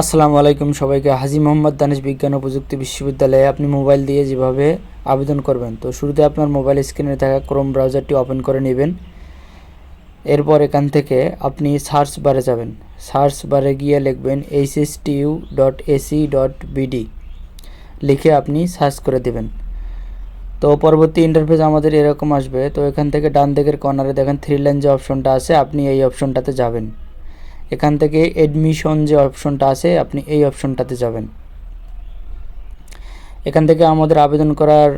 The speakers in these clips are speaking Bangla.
আসসালামু আলাইকুম সবাইকে। হাজি মোহাম্মদ দানিশ বিজ্ঞান ও প্রযুক্তি বিশ্ববিদ্যালয়ে আপনি মোবাইল দিয়ে যেভাবে আবেদন করবেন, তো শুরুতে আপনার মোবাইল স্ক্রিনে থাকা ক্রোম ব্রাউজারটি ওপেন করে নেবেন। এরপর এখান থেকে আপনি সার্চ বারে যাবেন। সার্চ বারে গিয়ে লিখবেন HSTU dot AC dot BD লিখে আপনি সার্চ করে দেবেন তো পরবর্তী ইন্টারফেস আমাদের এরকম আসবে তো এখান থেকে ডান দিকের কর্নারে দেখেন থ্রি লাইন যে অপশনটা আছে আপনি এই অপশনটাতে যাবেন এখান থেকে এডমিশন যে অপশনটা আছে, আপনি এই অপশনটাতে যাবেন। এখান থেকে আমাদের আবেদন করার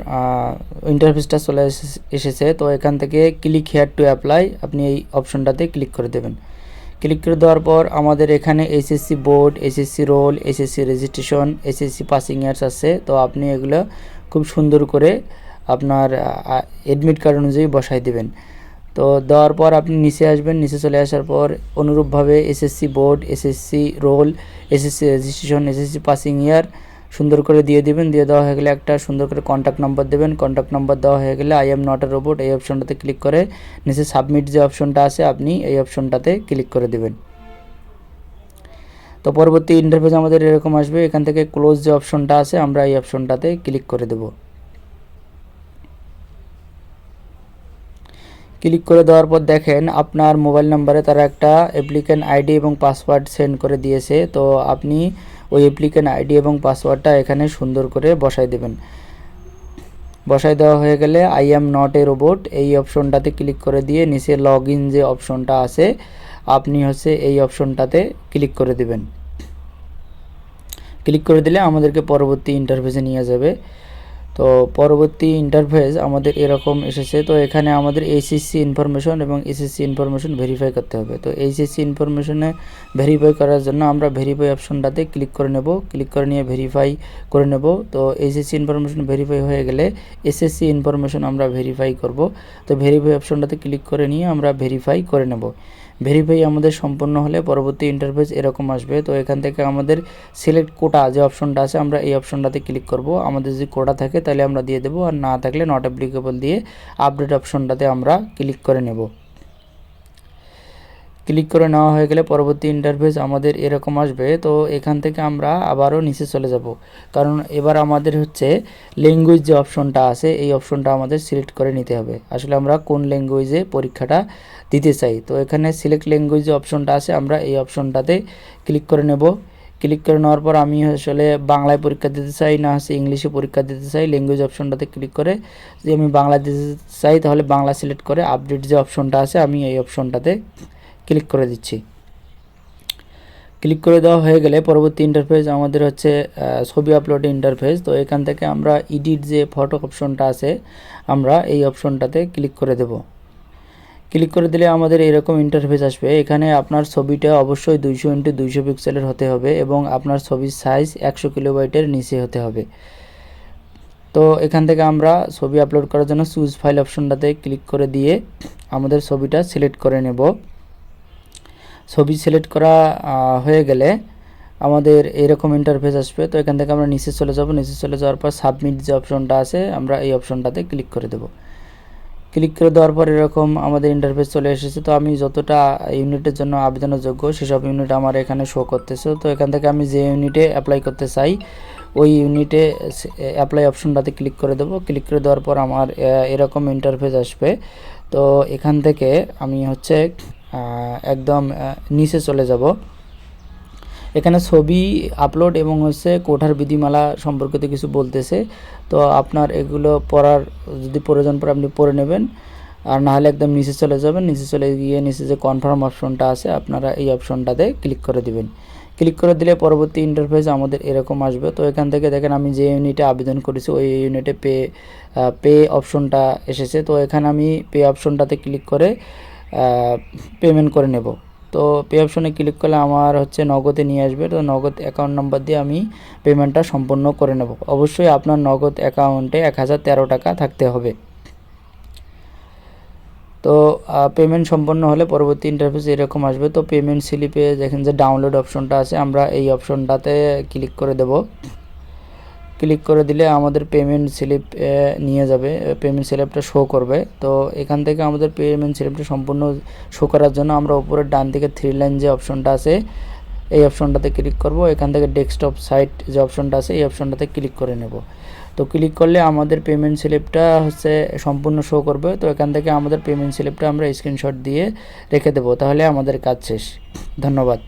ইন্টারফেসটা চলে এসে- এসেছে। তো এখান থেকে ক্লিক হেয়ার টু অ্যাপ্লাই আপনি এই অপশনটাতে ক্লিক করে দেবেন। ক্লিক করে দেওয়ার পর আমাদের এখানে SSC board SSC roll SSC registration SSC passing years আছে। তো আপনি এগুলো খুব সুন্দর করে আপনার অ্যাডমিট কার্ড অনুযায়ী বসাই দেবেন। তো দেওয়ার পর আপনি নিচে আসবেন, নিচে চলে আসার পর অনুরূপভাবে SSC board SSC roll SSC registration SSC passing year সুন্দর করে দিয়ে দিবেন। দিয়ে দেওয়া হয়ে গেলে একটা সুন্দর করে কন্ট্যাক্ট নাম্বার দেবেন। কন্ট্যাক্ট নাম্বার দেওয়া হয়ে গেলে I am not a robot এই অপশনটাতে ক্লিক করে নিচে সাবমিট যে অপশনটা আছে আপনি এই অপশনটাতে ক্লিক করে দেবেন। তো পরবর্তী ইন্টারফেস আমাদের এরকম আসবে। এখান থেকে ক্লোজ যে অপশনটা আছে আমরা এই অপশনটাতে ক্লিক করে দেবো। ক্লিক করে দেওয়ার পর দেখেন আপনার মোবাইল নাম্বারে তারা একটা অ্যাপ্লিক্যান্ট আইডি এবং পাসওয়ার্ড সেন্ড করে দিয়েছে। তো আপনি ওই অ্যাপ্লিক্যান্ট আইডি এবং পাসওয়ার্ডটা এখানে সুন্দর করে বসাই দেবেন। বসাই দেওয়া হয়ে গেলে I am not a robot এই অপশনটাতে ক্লিক করে দিয়ে নিচে লগ ইন যে অপশনটা আছে, আপনি হচ্ছে এই অপশনটাতে ক্লিক করে দেবেন। ক্লিক করে দিলে আমাদেরকে পরবর্তী ইন্টারফেসে নিয়ে যাবে। তো পরবর্তী ইন্টারফেস আমাদের এরকম এসেছে। তো এখানে আমাদের এইচএসসি ইনফরমেশন এবং এসএসসি ইনফরমেশন ভেরিফাই করতে হবে। তো এইচএসসি ইনফরমেশনে ভেরিফাই করার জন্য আমরা ভেরিফাই অপশনটাতে ক্লিক করে নেব। ক্লিক করে নিয়ে ভেরিফাই করে নেব। তো এইচএসসি ইনফরমেশন ভেরিফাই হয়ে গেলে এসএসসি ইনফরমেশন আমরা ভেরিফাই করব। তো ভেরিফাই অপশনটাতে ক্লিক করে নিয়ে আমরা ভেরিফাই করে নেব। ভেরিফাই আমাদের সম্পূর্ণ হলে পরবর্তী ইন্টারফেস এরকম আসবে। তো এখান থেকে আমাদের সিলেক্ট কোটা যে অপশনটা আছে, আমরা এই অপশনটাতে ক্লিক করব। আমাদের যদি কোটা থাকে তাহলে আমরা দিয়ে দেবো আর না থাকলে নট অ্যাপ্লিকেবল দিয়ে আপডেট অপশনটাতে আমরা ক্লিক করে নেব। ক্লিক করে নেওয়া হয়ে গেলে পরবর্তী ইন্টারফেস আমাদের এরকম আসবে, তো এখান থেকে আমরা আবারও নিচে চলে যাব। কারণ এবার আমাদের হচ্ছে ল্যাঙ্গুয়েজ যে অপশনটা আছে, এই অপশনটা আমাদের সিলেক্ট করে নিতে হবে। আসলে আমরা কোন ল্যাঙ্গুয়েজে পরীক্ষাটা দিতে চাই? তো এখানে সিলেক্ট ল্যাঙ্গুয়েজ যে অপশনটা আছে, আমরা এই অপশনটাতে ক্লিক করে নেব। ক্লিক করে নেওয়ার পর আমি আসলে বাংলায় পরীক্ষা দিতে চাই, না হচ্ছে ইংলিশে পরীক্ষা দিতে চাই ল্যাঙ্গুয়েজ অপশনটাতে ক্লিক করে যদি আমি বাংলা দিতে চাই তাহলে বাংলা সিলেক্ট করে আপডেট যে অপশনটা আছে আমি এই অপশনটাতে ক্লিক করে দিচ্ছি। ক্লিক করে দেওয়া হয়ে গেলে পরবর্তী ইন্টারফেস আমাদের হচ্ছে ছবি আপলোড ইন্টারফেস তো এখান থেকে আমরা এডিট যে ফটো অপশনটা আছে, আমরা এই অপশনটাতে ক্লিক করে দেব। ক্লিক করে দিলে আমাদের এরকম ইন্টারফেস আসবে। এখানে আপনার ছবিটা অবশ্যই দুইশো ইন্টু দুইশো পিক্সেলের হতে হবে এবং আপনার ছবির সাইজ একশো কিলোবাইটের নিচে হতে হবে। তো এখান থেকে আমরা ছবি আপলোড করার জন্য চুজ ফাইল অপশনটাতে ক্লিক করে দিয়ে আমাদের ছবিটা সিলেক্ট করে নেব। ছবি সিলেক্ট করা হয়ে গেলে আমাদের এরকম ইন্টারফেস আসবে। তো এখান থেকে আমরা নিচে চলে যাব। নিচে চলে যাওয়ার পর সাবমিট যে অপশনটা আছে, আমরা এই অপশনটাতে ক্লিক করে দেব। ক্লিক করে দেওয়ার পর এরকম আমাদের ইন্টারফেস চলে এসেছে। তো আমি যতটা ইউনিটের জন্য আবেদনের যোগ্য সেসব ইউনিট আমার এখানে শো করতেছে। তো এখান থেকে আমি যে ইউনিটে অ্যাপ্লাই করতে চাই, ওই ইউনিটে অ্যাপ্লাই অপশনটাতে ক্লিক করে দেবো। ক্লিক করে দেওয়ার পর আমার এরকম ইন্টারফেস আসবে। তো এখান থেকে আমি হচ্ছে একদম নিচে চলে যাব। এখানে ছবি আপলোড এবং হচ্ছে কোঠার বিধিমালা সম্পর্কিত কিছু বলতেছে। তো আপনার এগুলো পড়ার যদি প্রয়োজন পড়ে আপনি পড়ে নেবেন। আর না হলে একদম নিচে চলে যাবেন। নিচে চলে গিয়ে নিচে যে কনফার্ম অপশনটা আছে, আপনারা এই অপশনটাতে ক্লিক করে দিবেন। ক্লিক করে দিলে পরবর্তী ইন্টারফেস আমাদের এরকম আসবে। তো এখান থেকে দেখেন আমি যে ইউনিটে আবেদন করেছি, ওই ইউনিটে পে পে অপশনটা এসেছে। তো এখানে আমি পে অপশনটাতে ক্লিক করে পেমেন্ট করে নেব। তো পে অপশনে ক্লিক করলে আমার হচ্ছে নগদে নিয়ে আসবে। তো নগদ অ্যাকাউন্ট নাম্বার দিয়ে আমি পেমেন্টটা সম্পূর্ণ করে নেব। অবশ্যই আপনার নগদ অ্যাকাউন্টে এক হাজার তেরো টাকা থাকতে হবে। তো পেমেন্ট সম্পন্ন হলে পরবর্তী ইন্টারফেস এরকম আসবে। তো পেমেন্ট স্লিপে দেখেন যে ডাউনলোড অপশনটা আছে, আমরা এই অপশনটাতে ক্লিক করে দেব। ক্লিক করে দিলে আমাদের পেমেন্ট স্লিপ নিয়ে যাবে। পেমেন্ট স্লিপটা শো করবে। তো এখান থেকে আমাদের পেমেন্ট স্লিপটা সম্পূর্ণ শো করার জন্য আমরা উপরের ডান দিকে থ্রি লাইন যে অপশনটা আছে, এই অপশনটাতে ক্লিক করব। এখান থেকে ডেস্কটপ সাইট যে অপশনটা আছে, এই অপশনটাতে ক্লিক করে নেব। তো ক্লিক করলে আমাদের পেমেন্ট স্লিপটা হচ্ছে সম্পূর্ণ শো করবে। তো এখান থেকে আমাদের পেমেন্ট স্লিপটা আমরা স্ক্রিনশট দিয়ে রেখে দেবো। তাহলে আমাদের কাজ শেষ। ধন্যবাদ।